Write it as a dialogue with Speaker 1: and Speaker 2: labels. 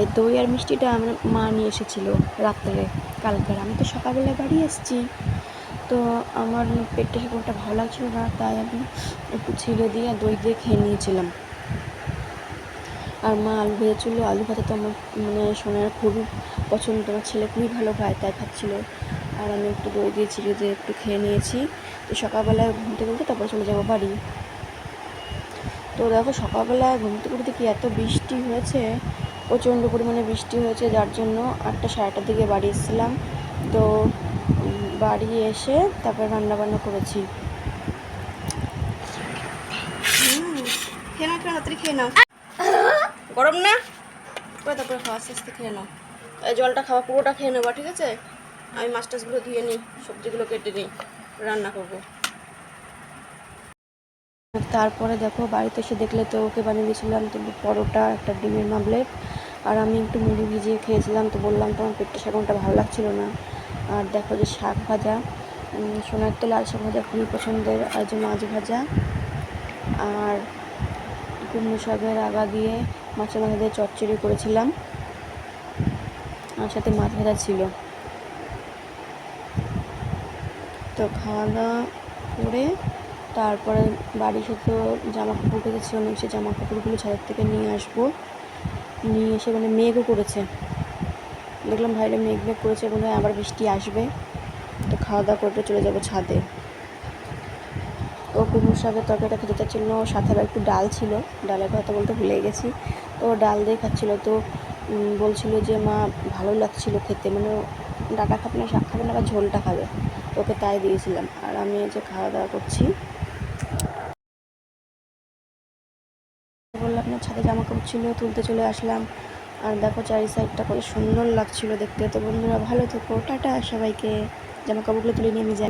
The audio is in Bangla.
Speaker 1: এই দই আর মিষ্টিটা আমার মা নিয়ে এসেছিল রাত্রে, কালকের। আমি তো সকালবেলা বাড়ি এসেছি। তো আমার পেটটা সেরকমটা ভালো লাগছিল না, তাই আমি একটু ছিঁড়ে দিয়ে দই দিয়ে খেয়ে নিয়েছিলাম। আর মা আলু ভেজেছিল আলু ভাজা তো আমার মানে সোনার খুবই পছন্দ। আমার ছেলে খুবই ভালো খায়, তাই খাচ্ছিল। আর আমি একটু দই দিয়ে চিড়ে দিয়ে একটু খেয়ে নিয়েছি। তো সকালবেলায় ঘুম থেকে উঠে তারপর চলে যাব বাড়ি। তো দেখো সকালবেলায় ঘুম থেকে কি এত বৃষ্টি হয়েছে প্রচণ্ড পরিমাণে বৃষ্টি হয়েছে যার জন্য আটটা সাড়ে আটটার দিকে বাড়ি এসেছিলাম। তো বাড়ি এসে তারপর রান্না বান্না করেছি। খেয়ে নাও খেয়ে তাড়াতাড়ি খেয়ে নাও। গরম না? করে তারপরে খাওয়া আস্তে আস্তে খেয়ে নাও। জলটা খাওয়া পুরোটা খেয়ে নেবা ঠিক আছে? আমি মাছ টাছগুলো ধুয়ে নিই সবজিগুলো কেটে নিই রান্না করব। তারপরে দেখো বাড়িতে এসে দেখলে তো ওকে বানিয়ে দিয়েছিলাম তো পরোটা একটা ডিমের মামলেট আর আমি একটু মুড়ি ভিজিয়ে খেয়েছিলাম তো বললাম তোমার পেটটা সেরকমটা ভালো লাগছিল না। আর দেখো যে শাক ভাজা সোনার তো লাল শাক ভাজা খুবই পছন্দের। আর যে মাছ ভাজা আর কুমড়ো শাকের আগা দিয়ে মাছের মাথা দিয়ে চচ্চড়ি করেছিলাম। আর সাথে মাছ ভাজা ছিল। তো খাওয়া দাওয়া করে তারপরে বাড়ি সাথে জামা কাপড় কেটেছিল আমি সে জামা কাপড়গুলো ছাদের থেকে নিয়ে আসব। নিয়ে এসে মানে মেঘও করেছে। দেখলাম ভাইরে মেঘ মেঘ করেছে, মনে হয় আবার বৃষ্টি আসবে। তো খাওয়া দাওয়া করতে চলে যাব ছাদে। ও কুমড়ো শাকের তরকারিটা খেতে চাচ্ছিল সাথে একটু ডাল ছিল। ডালের কথা বলতে ভুলে গেছি। তো ডাল দিয়ে খাচ্ছিল, তো বলছিল যে, মা ভালো লাগছিল খেতে। মানে ডাটা খাবে না, শাক খাবে না বা ঝোলটা খাবে। ওকে তাই দিয়েছিলাম। আর আমি যে খাওয়া দাওয়া করছি বললাম ছাদে জামা কাপড় ছিল, তুলতে চলে আসলাম। আর দেখো চারি সাইডটা কত সুন্দর লাগছিল দেখতে। তো বন্ধুরা ভালো থেকো, টাটা সবাইকে। জামা কাপড়গুলো তুলে নিয়ে আমি যাই।